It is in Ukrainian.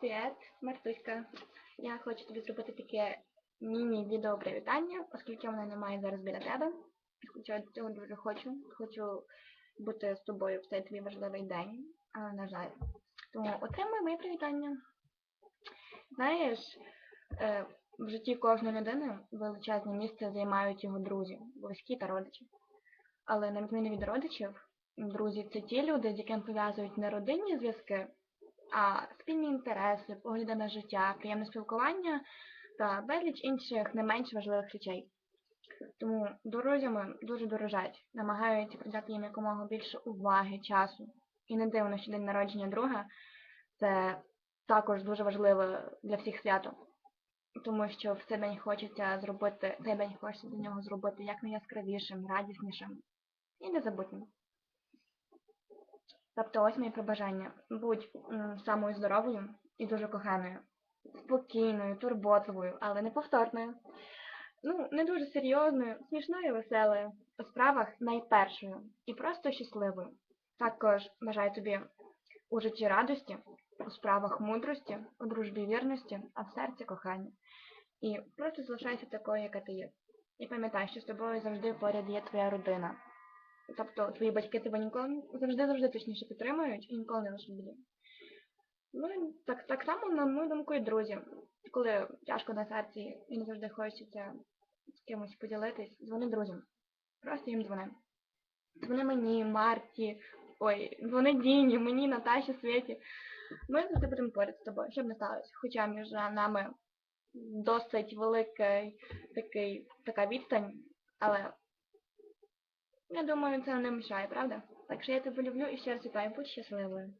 Привіт, Мартуська. Я хочу тобі зробити таке міні-відео привітання, оскільки мене немає зараз біля тебе. Хоча цього дуже хочу. Хочу бути з тобою в цей твій важливий день, але на жаль. Тому отримай моє привітання. Знаєш, е, в житті кожної людини величезне місце займають його друзі, близькі та родичі. Але на відміну від родичів, друзі це ті люди, з якими пов'язують не родинні зв'язки, а спільні інтереси, погляди на життя, приємне спілкування та безліч інших не менш важливих речей. Тому друзями дуже дорожать, намагаються придати їм якомога більше уваги, часу. І не дивно, що день народження друга це також дуже важливо для всіх свято. Тому що в цей день хочеться зробити, цей день хочеться для нього зробити як найяскравішим, радіснішим і незабутнім. Тобто ось моє побажання. Будь самою здоровою і дуже коханою, спокійною, турботливою, але неповторною. Ну, не дуже серйозною, смішною, веселою, у справах найпершою і просто щасливою. Також бажаю тобі у житті радості, у справах мудрості, у дружбі вірності, а в серці кохання. І просто залишайся такою, яка ти є. І пам'ятай, що з тобою завжди поряд є твоя родина. Тобто твої батьки тебе ніколи завжди-завжди точніше підтримують і ніколи не лишать біді. Ну, так, так само, на мою думку, і друзі. Коли тяжко на серці і не завжди хочеться з кимось поділитись, дзвони друзям. Просто їм дзвони. Дзвони мені, Марті, ой, дзвони Діні, мені, Наташі, Світі. Ми завжди будемо поряд з тобою, щоб не сталося. Хоча між нами досить великий такий, така відстань, але я думаю, це не мішає, правда? Так що я тебе люблю і ще раз вітаю, будь щасливою.